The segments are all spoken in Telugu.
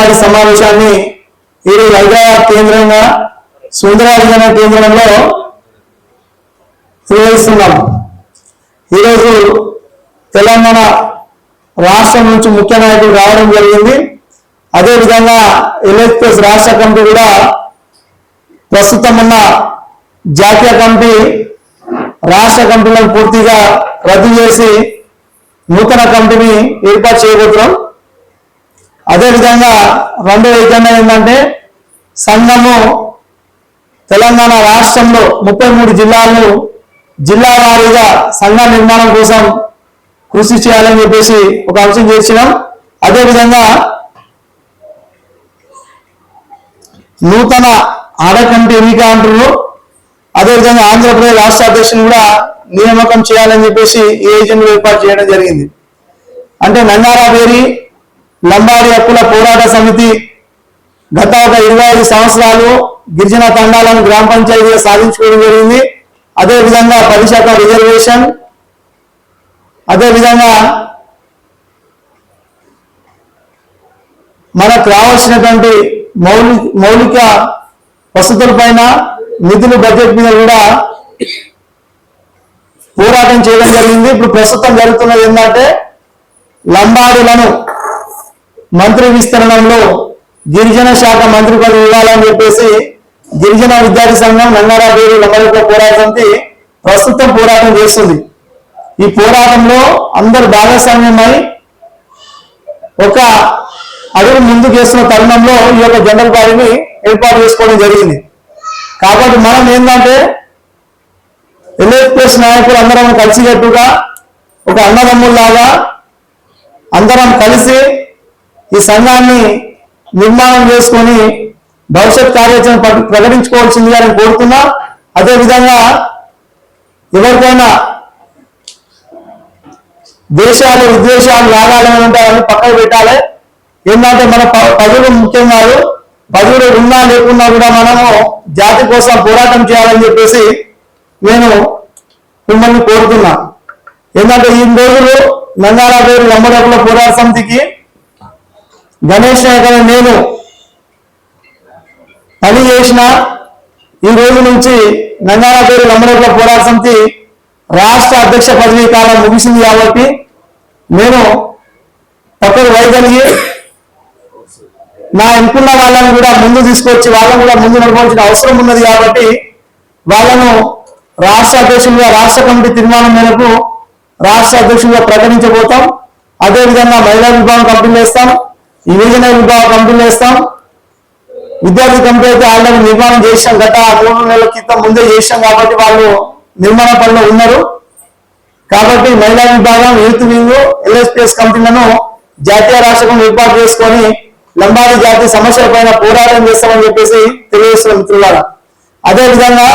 బాడీ సమావేశాన్ని ఈరోజు హైదరాబాద్ కేంద్రంగా సుందరాజన కేంద్రంలో నిర్వహిస్తున్నాం. ఈరోజు తెలంగాణ రాష్ట్రం నుంచి ముఖ్య నాయకులు రావడం జరిగింది. అదేవిధంగా ఎల్ఎస్ఎస్ రాష్ట్ర కమిటీ కూడా ప్రస్తుతం ఉన్న జాతీయ కమిటీ రాష్ట్ర కమిటీలను పూర్తిగా రద్దు చేసి నూతన కమిటీని ఏర్పాటు చేయబోతున్నాం. అదేవిధంగా రెండో ఎజెండా ఏంటంటే సంఘము తెలంగాణ రాష్ట్రంలో ముప్పై మూడు జిల్లాలను జిల్లా వారీగా సంఘ నిర్మాణం కోసం కృషి చేయాలని చెప్పేసి ఒక అంశం చేసినాం అదేవిధంగా నూతన ఆడ కమిటీ ఎన్నిక అంటున్నారు. అదేవిధంగా ఆంధ్రప్రదేశ్ రాష్ట్ర అధ్యక్షుని కూడా నియామకం చేయాలని చెప్పేసి ఈ ఏజెంట్లు ఏర్పాటు చేయడం జరిగింది. అంటే నంగారా వేరి లంబాడి హక్కుల పోరాట సమితి గత ఒక ఇరవై ఐదు సంవత్సరాలు గిరిజన తండాలను గ్రామ పంచాయతీగా సాధించుకోవడం జరిగింది. అదేవిధంగా పది శాతం రిజర్వేషన్ అదేవిధంగా మనకు రావాల్సినటువంటి మౌలిక మౌలిక వసతుల పైన నిధులు బడ్జెట్ మీద కూడా పోరాటం చేయడం జరిగింది. ఇప్పుడు ప్రస్తుతం జరుగుతున్నది ఏంటంటే లంబాడులను మంత్రి విస్తరణలో గిరిజన శాఖ మంత్రి పదవి ఇవ్వాలని చెప్పేసి గిరిజన విద్యార్థి సంఘం నంగారాపేరు లంబడిక పోరాట ప్రస్తుతం పోరాటం చేస్తుంది. ఈ పోరాటంలో అందరు భాగస్వామ్యమై ఒక అడుగు ముందుకు వేస్తున్న తరుణంలో ఈ యొక్క జనరల్ బాడీని ఏర్పాటు చేసుకోవడం జరిగింది. కాబట్టి మనం ఏంటంటే ఎల్ఎఫ్ఎస్ నాయకులు అందరం కలిసికట్టుగా ఒక అన్నదమ్ముల్లాగా అందరం కలిసి ఈ సంఘాన్ని నిర్మాణం చేసుకొని భవిష్యత్ కార్యాచరణ ప్రకటించుకోవాల్సిందిగా నేను కోరుతున్నా. అదేవిధంగా ఎవరికైనా దేశాలు విద్వేషాలు రాగాలు ఉంటాయని పక్కన పెట్టాలి. ఏంటంటే మన ప- పదవులు ముఖ్యం కాదు. పదవులు ఉన్నా లేకున్నా కూడా మనము జాతి కోసం పోరాటం చేయాలని చెప్పేసి నేను మిమ్మల్ని కోరుతున్నా. ఏంటంటే ఈ రోజులు నంగారా పేరు లంబడకుల పోరాట సమితికి గణేష్ నాయక్ నేను పని చేసిన ఈ రోజు నుంచి గంగారాపేరు పేరు లంబడకుల పోరాట సమితి రాష్ట్ర అధ్యక్ష పదవీ కాలం ముగిసింది కాబట్టి నేను తప్పని వైగలిగి నా అనుకున్న వాళ్ళని కూడా ముందు తీసుకొచ్చి వాళ్ళని కూడా ముందు నడపాల్సిన అవసరం ఉన్నది కాబట్టి వాళ్ళను రాష్ట్ర అధ్యక్షులుగా రాష్ట్ర కమిటీ తీర్మానం మేరకు రాష్ట్ర అధ్యక్షులుగా ప్రకటించబోతాం. అదేవిధంగా మహిళా విభాగం కంపెనీలు వేస్తాం యువజన విభాగం కంపెనీలు వేస్తాం. విద్యార్థి కంపెనీ అయితే ఆల్రెడీ నిర్మాణం చేసాం గత మూడు నెలల క్రితం ముందే చేసాం కాబట్టి వాళ్ళు నిర్మాణ పనిలో ఉన్నారు. కాబట్టి మహిళా విభాగం యూత్ వింగ్ ఎల్ఎస్పిఎస్ కంపెనీలను జాతీయ రాష్ట్రం ఏర్పాటు చేసుకొని లంబాడి జాతి సమస్యల పైన పోరాటం చేస్తామని చెప్పేసి తెలియజేస్తున్న మిత్రులారా. అదేవిధంగా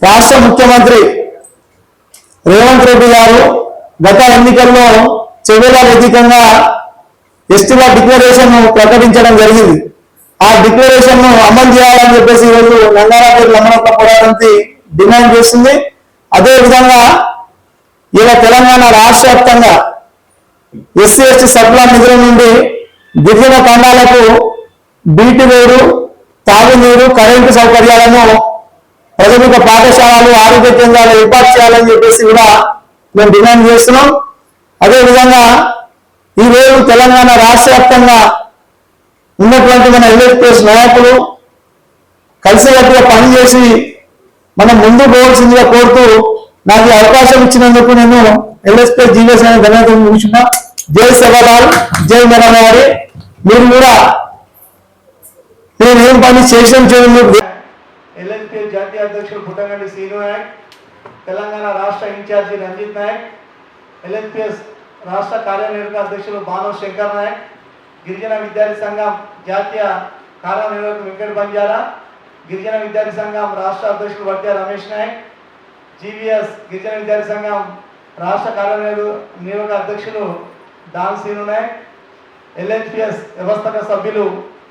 రాష్ట్ర ముఖ్యమంత్రి రేవంత్ రెడ్డి గారు గత ఎన్నికల్లో చెవుల వ్యతిరేకంగా ఎస్టీల డిక్లరేషన్ ప్రకటించడం జరిగింది. ఆ డిక్లరేషన్ను అమలు చేయాలని చెప్పేసి ఈరోజు నంగారాపేట లమ్మనప్ప పోరాటానికి డిమాండ్ చేస్తుంది. అదే విధంగా ఇలా తెలంగాణ రాష్ట్ర వ్యాప్తంగా ఎస్సీ ఎస్టీ సప్లా నిధుల నుండి గిరిజన తండాలకు బీటి వేరు తాగునీరు కరెంటు సౌకర్యాలను ప్రాథమిక పాఠశాలలు ఆరోగ్య కేంద్రాలు ఏర్పాటు చేయాలని చెప్పేసి కూడా మేము డిమాండ్ చేస్తున్నాం. అదేవిధంగా ఈ తెలంగాణ రాష్ట్ర వ్యాప్తంగా ఉన్నటువంటి మన ఎల్ఎస్పీఎస్ నాయకులు కలిసికట్టుగా పనిచేసి మనం ముందు పోవాల్సిందిగా కోరుతూ నాకు అవకాశం ఇచ్చినందుకు నేను ఎల్ఎస్పీఎస్ జీవీఎస్ అనే ధన్యవాదాలు ముగిస్తున్నా జై సభలాల్ జై మెరవారి మీరు కూడా నేనేం ఏం పని చేసిన చేయండి ఎల్ఎన్పి జాతీయ అధ్యక్షుడు పుట్టగండి శ్రీను నాయక్ తెలంగాణ రాష్ట్ర ఇన్ఛార్జి రంజిత్ నాయక్ ఎల్ఎన్పిఎస్ రాష్ట్ర కార్యనిర్వాహక అధ్యక్షులు మానవ్ శంకర్ నాయక్ గిరిజన విద్యార్థి సంఘం జాతీయ కార్యనిర్వాహక వెంకట బంజారా గిరిజన విద్యార్థి సంఘం రాష్ట్ర అధ్యక్షులు వడ్డ్య రమేష్ నాయక్ జీవీఎస్ గిరిజన విద్యార్థి సంఘం రాష్ట్ర కార్యనిర్వాహక అధ్యక్షులు దాన్ సీను నాయక్ ఎల్హెచ్పిఎస్ వ్యవస్థాపక సభ్యులు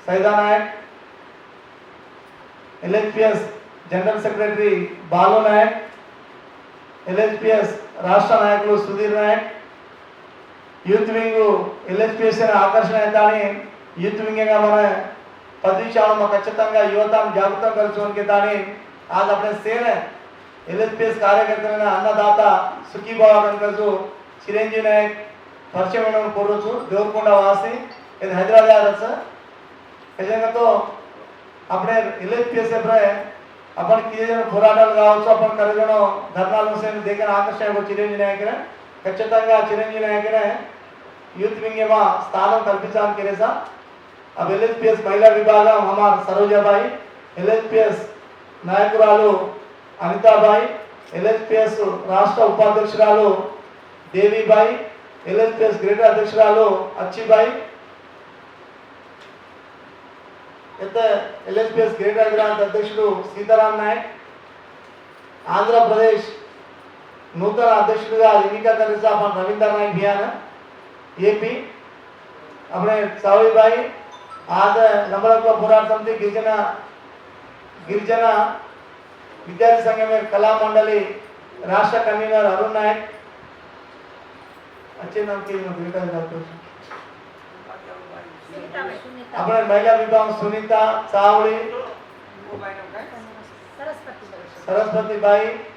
Saida Nayak LHPS general secretary Balu Nayak LHPS రాష్ట్ర నాయకులు Sudheer Nayak youth wing LSPS అనే ఆకర్షణ అవుతాని యూత్ వింగ్ మన ప్రతిక్షణం ఖచ్చితంగా యువత జాగృతం కలుసుకొని దాని आज अपने सेन एलएसपीएस కార్యకర్తలైన అన్నదాత సుఖీబాబు గారు చిరంజీవి నాయక్ పరిచయం కోరుచు దేవరకొండ వాసి ఇది హైదరాబాద్ सर నిజంగాతో આપણે ఎల్ఎస్పీఎస్ ఎప్పుడే अपन किए जो खोराटल गाँव अपन करे धरना से देकर आकर्षण चिरंजीवी नायक ఖచ్చితంగా చిరంజీవి నాయకనే యూత్ వింగ్ ఏమా స్థానం కల్పించాలని కేరేసా अब एल एस पी एस महिला विभागం हमार Sarojabai L S P S నాయకురాలు అనితాబాయి ఎల్ఎస్పిఎస్ రాష్ట్ర ఉపాధ్యక్షురాలు దేవిబాయి ఎల్ఎస్పిఎస్ గ్రేటర్ అధ్యక్షురాలు అచ్చిబాయి ఎంత ఎల్ఎస్పిఎస్ గ్రేటర్ అగ్రాంత్ అధ్యక్షుడు సీతారాం నాయక్ ఆంధ్రప్రదేశ్ నూతన అధ్యక్షుడిగా ఎన్నిక కలిసి మన రవీందర్ నాయక్ భియాన్ ఏపీ अपने सावई भाई आज नंबरपुर పోరాట సమితి గిరిజన గిరిజన విద్యార్థి సంఘం కళా మండలి రాష్ట్ర కన్వీనర్ అరుణ్ నాయక్ अच्छे नाम के नाम बेटा डॉक्टर अपने महिला विभाग सुनीता चावड़ी सरस्वती बाई मोहन बिया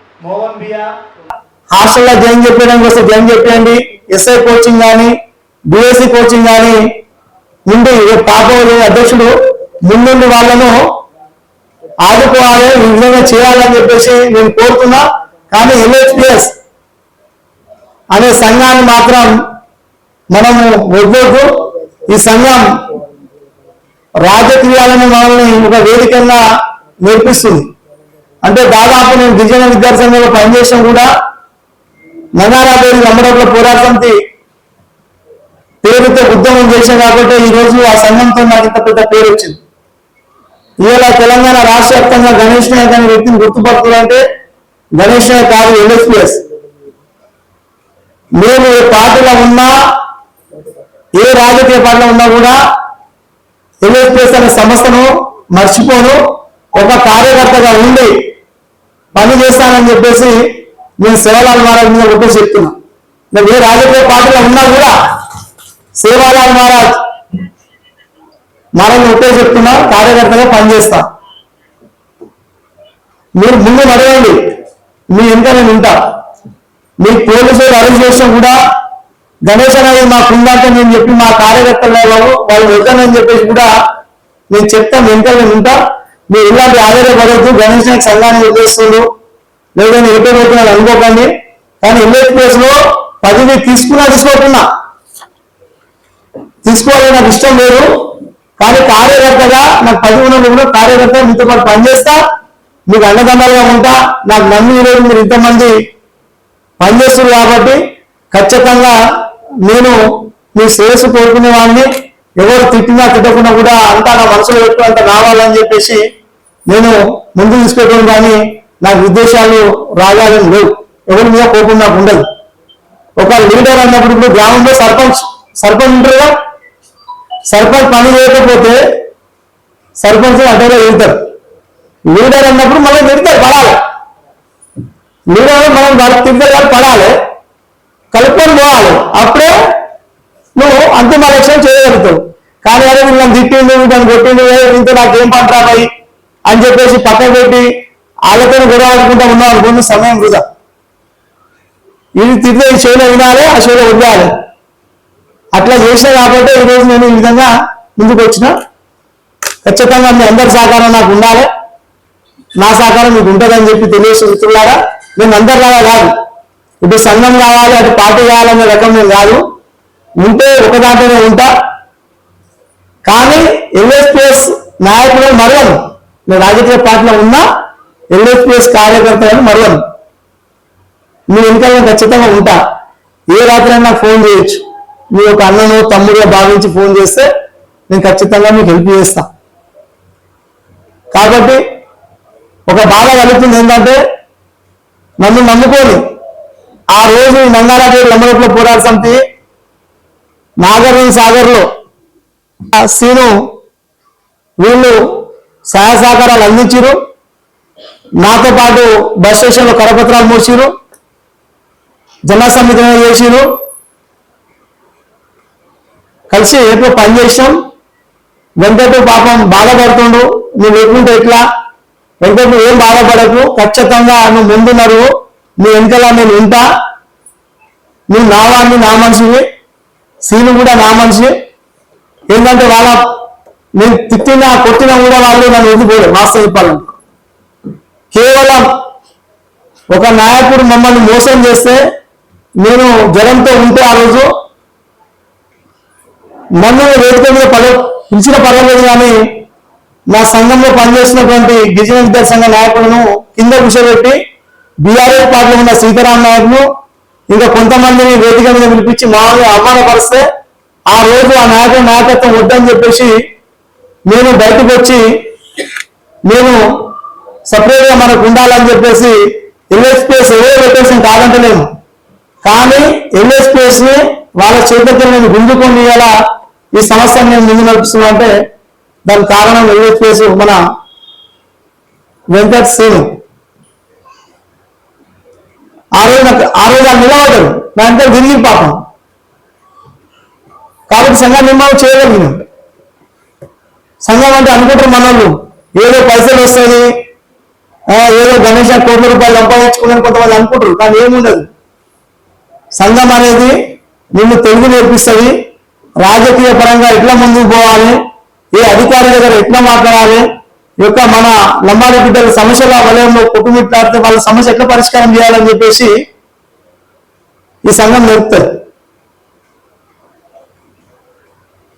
హాస్టల్లో జాయిన్ చెప్పడానికి వస్తే జాయిన్ చెప్పండి ఎస్ఐ కోచింగ్ కానీ బిఎస్సి కోచింగ్ కానీ ముందు పాప అధ్యక్షుడు ముందుండి వాళ్ళను ఆదుకోవాలి ఈ విధంగా చేయాలని చెప్పేసి నేను కోరుతున్నా. కానీ ఎల్హెచ్పిఎస్ అనే సంఘాన్ని మాత్రం మనము వద్దొద్దు ఈ సంఘం రాజకీయాలను మనల్ని ఒక వేదికగా నేర్పిస్తుంది. అంటే దాదాపు నేను గిరిజన విద్యాసంఘంలో పనిచేసిన కూడా నగారాదేవి నమ్మడంలో పోరాట సమితి పేరుతో ఉద్యమం చేశాం కాబట్టి ఈ రోజు ఆ సంఘంతో నాకు ఇంత పెద్ద పేరు వచ్చింది. ఇవాళ తెలంగాణ రాష్ట్ర వ్యాప్తంగా గణేష్ నాయక్ అనే వ్యక్తిని గుర్తుపడుతుందంటే గణేష్ నాయక్ కాదు ఎన్ఎస్పిఎస్. మేము ఏ పార్టీలో ఉన్నా ఏ రాజకీయ పార్టీలో ఉన్నా కూడా ఎన్ఎస్పిఎస్ అనే సంస్థను మర్చిపోను. ఒక కార్యకర్తగా ఉండి పని చేస్తానని చెప్పేసి నేను సేవలాల మహారాజ్ మీద ఒకటే చెప్తున్నా. నేను ఏ రాజకీయ పార్టీలో ఉన్నా కూడా సేవాలాల్ మహారాజ్ మహారాజ్ ఒకటే చెప్తున్నా కార్యకర్తగా పనిచేస్తా. మీరు ముందు నడవండి. మీ వెనుక నేను ఉంటా. మీ పోలీసులు అరెస్ట్ చేసినా కూడా గణేష్ అనేది మాకు ఉందంటే నేను చెప్పి మా కార్యకర్తలు వాళ్ళు వద్దనని చెప్పేసి కూడా నేను చెప్తాను వెనుక నేను ఉంటా. మీరు ఇలాంటి ఆధారపడద్దు గణేష్ సంఘాన్ని వదిలేస్తుండ్రు. లేదని ఎటు పోతున్నాడు అనుకోకండి. కానీ ఎల్ఎస్ ప్లేస్లో పదవి తీసుకున్నా తీసుకోకున్నా. తీసుకోవాలని నాకు ఇష్టం లేదు. కానీ కార్యకర్తగా నాకు పదవి ఉన్నప్పుడు కూడా కార్యకర్త మీతో పాటు పనిచేస్తా. మీకు అన్నదమ్మాలుగా ఉంటా. నాకు నమ్మి ఈరోజు మీరు ఇంతమంది పనిచేస్తున్నారు కాబట్టి ఖచ్చితంగా నేను మీ శ్రేయస్సు కోరుకునే వాడిని. ఎవరు తిట్టినా తిట్టకుండా కూడా అంతా నా మనసులో పెట్టుకుంటే రావాలని చెప్పేసి నేను ముందు తీసుకెళ్ళడం కానీ నాకు ఉద్దేశాలు రాగాలని లేవు. ఎవరి మీద కోపం నాకు ఉండదు. ఒక లీడర్ అన్నప్పుడు ఇప్పుడు గ్రామంలో సర్పంచ్ సర్పంచ్ ఉంటారు కదా? సర్పంచ్ పని చేయకపోతే సర్పంచ్ అడ్డగా వెళ్తారు. లీడర్ అన్నప్పుడు మనం తిడతారు పడాలి. లీడర్ మనం వాళ్ళకి తిడతారు కానీ పడాలి. కలుపుకొని పోవాలి. అప్పుడే నువ్వు అంతిమ లక్ష్యం చేయగలుగుతావు. కానీ అదే వీళ్ళని తిట్టిండు వీళ్ళని కొట్టిండు ఏ ఇంత నాకేం పంట పోయి అని చెప్పేసి పక్కన పెట్టి వాళ్ళతో గొడవ ఆడుకుంటా ఉన్నాం అనుకున్న సమయం వృధా. ఇది తిరిగి ఈ శైలి వినాలి ఆ శైలి వదిలాలి. అట్లా చేసిన కాబట్టి ఈరోజు నేను ఈ విధంగా ముందుకు వచ్చిన. ఖచ్చితంగా మీ అందరి సహకారం నాకు ఉండాలి. నా సహకారం మీకు ఉంటుందని చెప్పి తెలియజేసి మిత్రులారా నేను అందరిలాగా కాదు. ఇటు సంఘం కావాలి అటు పార్టీ కావాలనే రకం నేను కాదు. ఉంటే ఒక దాంట్లోనే ఉంటా. కానీ ఎల్ఎస్పిఎస్ నాయకుడు మరవను నేను రాజకీయ పార్టీలో ఉన్నా ఎల్ఎస్పిఎస్ కార్యకర్తలను మరవను మీ వెనుక నేను ఖచ్చితంగా ఉంటా. ఏ రాత్రి అయినా ఫోన్ చేయొచ్చు. మీ ఒక అన్నను తమ్ముడుగా భావించి ఫోన్ చేస్తే నేను ఖచ్చితంగా మీకు హెల్ప్ చేస్తా. కాబట్టి ఒక బాధ కలుగుతుంది ఏంటంటే నన్ను నమ్ముకొని ఆ రోజు ఈ నంగారాజు లంబడపుల పోరాట సమితి నాగర్వీ సాగర్లో సీను వీళ్ళు సహాయ సహకారాలు అందించారు నాతో పాటు బస్ స్టేషన్లో కరపత్రాలు మోసిరు జిల్లా సమితిని చేసిరు కలిసి ఎప్పుడు పనిచేసాం వెంకట పాపం బాధపడుతుండు. నువ్వు ఎట్లుంటే ఎట్లా? వెంకట నువ్వు ఏం బాధపడకు. ఖచ్చితంగా నువ్వు ముందున్నారు. నువ్వు వెనకాల నేను ఉంటా. నువ్వు నా వాడిని నా మనిషివి. సీను కూడా నా మనిషి. ఏంటంటే వాళ్ళ నేను తిట్టినా కొట్టినా కూడా వాళ్ళు నన్ను ఎదుగుపోయారు వాస్తవం చెప్పాలంటే. కేవలం ఒక నాయకుడు మమ్మల్ని మోసం చేస్తే నేను జ్వరంతో ఉంటే ఆ రోజు నన్ను వేదిక మీద పద పిలిచిన పర్వాలేదు కానీ నా సంఘంలో పనిచేసినటువంటి గిరిజన విద్యా సంఘ నాయకులను కింద కూర్చోబెట్టి బీఆర్ఎస్ పార్టీలో ఉన్న సీతారాం నాయకులు ఇంకా కొంతమందిని వేదిక మీద పిలిపించి మామూలుగా అవమానపరిస్తే ఆ రోజు ఆ నాయకుడు నాయకత్వం వద్దని చెప్పేసి నేను బయటకు వచ్చి నేను సపరేట్గా మనకు ఉండాలని చెప్పేసి ఎల్ఎస్పీఎస్ ఎవరో పెట్టేసి కాదంటలేము. కానీ ఎల్ఎస్పీఎస్ని వాళ్ళ చేతులతో నేను గుంజుకొని ఇలా ఈ సమస్యను నేను ముందు నడుపుతున్నా అంటే దానికి కారణం ఎల్ఎస్పీఎస్ మన వెంకట్ శ్రీను ఆ రోజు నాకు ఆ రోజు ఆయన నిలబడ్డాడు. దాంతో విరిగి పాపం. కాబట్టి సంఘాన్ని నిర్మాణం చేయగలిగిన? సంఘం అంటే అనుకుంటారు మనోళ్ళు. ఏదో పైసలు వస్తుంది ఏదో గణేష కోట్ల రూపాయలు సంపాదించుకున్నాను కొంతమంది అనుకుంటారు. కానీ ఏముండదు. సంఘం అనేది నిన్ను తెలుగు నేర్పిస్తుంది. రాజకీయ పరంగా ఎట్లా ముందుకు పోవాలి? ఏ అధికారి దగ్గర ఎట్లా మాట్లాడాలి? యొక్క మన లంబాడి బిడ్డల సమస్యల వలయంలో కొట్టుమిట్లాడితే వాళ్ళ సమస్య ఎట్లా పరిష్కారం చేయాలని చెప్పేసి ఈ సంఘం నేర్పుతుంది.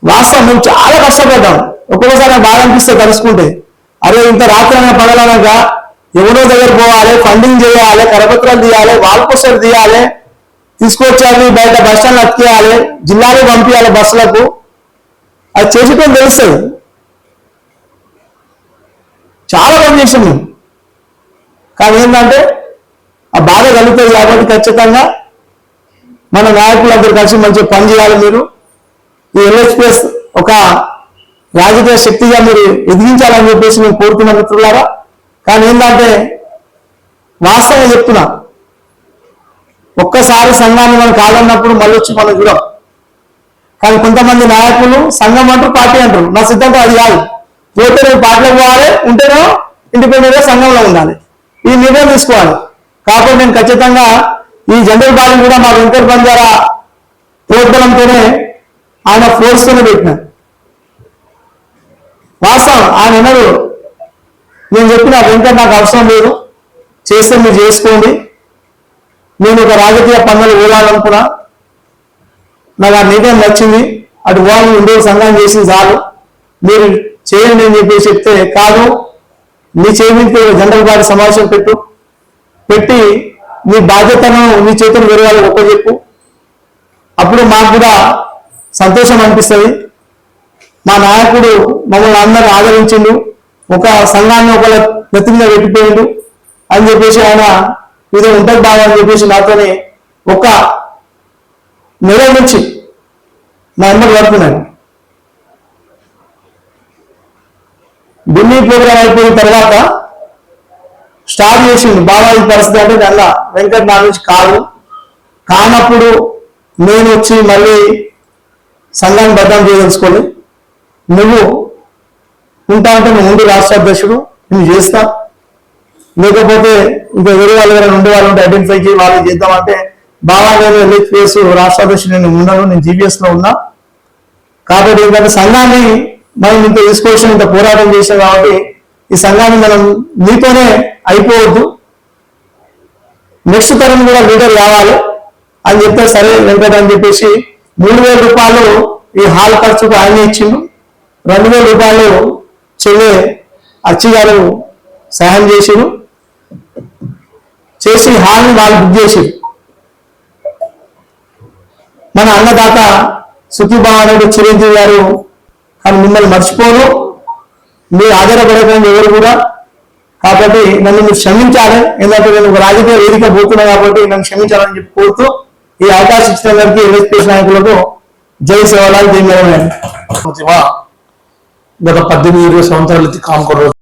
వాస్తవం మేము చాలా కష్టపడ్డాం. ఒక్కొక్కసారి నాకు బాధ అనిపిస్తే కలుసుకుంటే అరే ఇంత రాత్రి అయినా పడాలనక ఎవరో దగ్గర పోవాలి ఫండింగ్ చేయాలి కరపత్రాలు తీయాలి వాల్ పోస్టర్ తీయాలి తీసుకొచ్చాలి బయట బస్ స్టాండ్ అతికేయాలి జిల్లాలో పంపించాలి బస్సులకు. అది చేసుకొని తెలుస్తుంది. చాలా పని చేసాం మేము కానీ ఏంటంటే ఆ బాధ కలుగుతుంది కాబట్టి ఖచ్చితంగా మన నాయకులందరూ కలిసి మంచిగా పని చేయాలి మీరు. ఈ ఎల్హెచ్పిఎస్ ఒక రాజకీయ శక్తిగా మీరు ఎదిగించాలని చెప్పేసి నేను కోరుతున్న మిత్రులారా. కానీ ఏంటంటే వాస్తవంగా చెప్తున్నా. ఒక్కసారి సంఘాన్ని మనం కాదన్నప్పుడు మళ్ళీ వచ్చి మనం చూడం. కానీ కొంతమంది నాయకులు సంఘం అంటారు పార్టీ అంటారు. నా సిద్ధాంతం అది కాదు. పోతే నేను పార్టీలోకి పోవాలి ఉంటేనో ఇండిపెండెంట్గా సంఘంలో ఉండాలి. ఈ నిర్ణయం తీసుకోవాలి. కాబట్టి నేను ఖచ్చితంగా ఈ జనరల్ బాడీ కూడా మా వెంకట బంజారా ప్రోద్బలంతోనే ఆయన ఫోర్స్ పెట్టినారు వాస్తవం ఆయన అన్నారు నేను చెప్పిన వెంకట నాకు అవసరం లేదు చేస్తే మీరు చేసుకోండి. నేను ఒక రాజకీయ పనులు పోలాలనుకున్నా నాకు ఆ నిర్ణయం నచ్చింది? అటు వాళ్ళు ఉండే సంఘం చేసి చాలు. మీరు చేయండి అని చెప్పి చెప్తే కాదు. నీ చేయించి జనరల్ గారి సమావేశం పెట్టు. పెట్టి నీ బాధ్యతను నీ చేతులు వేరే వాళ్ళకి ఒప్పచెప్పు అప్పుడు మాకు కూడా సంతోషం అనిపిస్తుంది. మా నాయకుడు మమ్మల్ని అందరూ ఆదరించిండు. ఒక సంఘాన్ని ఒకళ్ళ నెత్తి మీద పెట్టిపోయిండు అని చెప్పేసి ఆయన ఇది ఉంటుంది బాగా అని చెప్పేసి నాతోనే ఒక నెల నుంచి నా అందరు పడుతున్నాను ఢిల్లీ ప్రోగ్రామ్ అయిపోయిన తర్వాత స్టార్ట్ చేసిండు బాబాజీ పరిస్థితి అంటే నల్ల. వెంకట్ నా నుంచి కాదు. కానప్పుడు నేను వచ్చి మళ్ళీ సంఘాన్ని బద్దం చేయదలుచుకొని నువ్వు ఉంటా అంటే నువ్వు ముందు రాష్ట్ర అధ్యక్షుడు నేను చేస్తా. లేకపోతే ఇంకా వేరే వాళ్ళ దగ్గర ఉండే వాళ్ళు ఉంటే ఐడెంటిఫై చేయి వాళ్ళు చేద్దామంటే బాగా నేను చేసి రాష్ట్ర అధ్యక్షుడు నేను ఉన్నాను నేను జీపీఎస్లో ఉన్నా. కాబట్టి ఏంటంటే సంఘాన్ని మనం ఇంత తీసుకోవాల్సిన ఇంత పోరాటం చేసాం కాబట్టి ఈ సంఘాన్ని మనం మీతోనే అయిపోవద్దు. నెక్స్ట్ తరం కూడా లీడర్ కావాలి అని చెప్తే సరే వెంకట అని చెప్పేసి మూడు వేల రూపాయలు ఈ హాల్ ఖర్చుకు ఆయన ఇచ్చిండు. రెండు వేల రూపాయలు చెల్లె అచ్చి గారు సహాయం చేసిండు. చేసి హాల్ని వాళ్ళు బుక్ చేసి మన అన్నదాత సుఖీభావానుడు చిరంజీవి గారు కానీ మిమ్మల్ని మర్చిపోను మీరు ఆధారపడకండి ఎవరు కూడా కాబట్టి నన్ను మీరు క్షమించాలి. ఎందుకంటే నేను ఒక రాజకీయ వేదిక పోతున్నా కాబట్టి నన్ను క్షమించాలని చెప్పి కోరుతూ ఈ అవకాశం ఇచ్చిన వారికి ఎల్ఎస్పీఎస్ నాయకులకు జై సేవలాల్ జై మేడం గత పద్దెనిమిది ఇరవై సంవత్సరాలు కామకోడ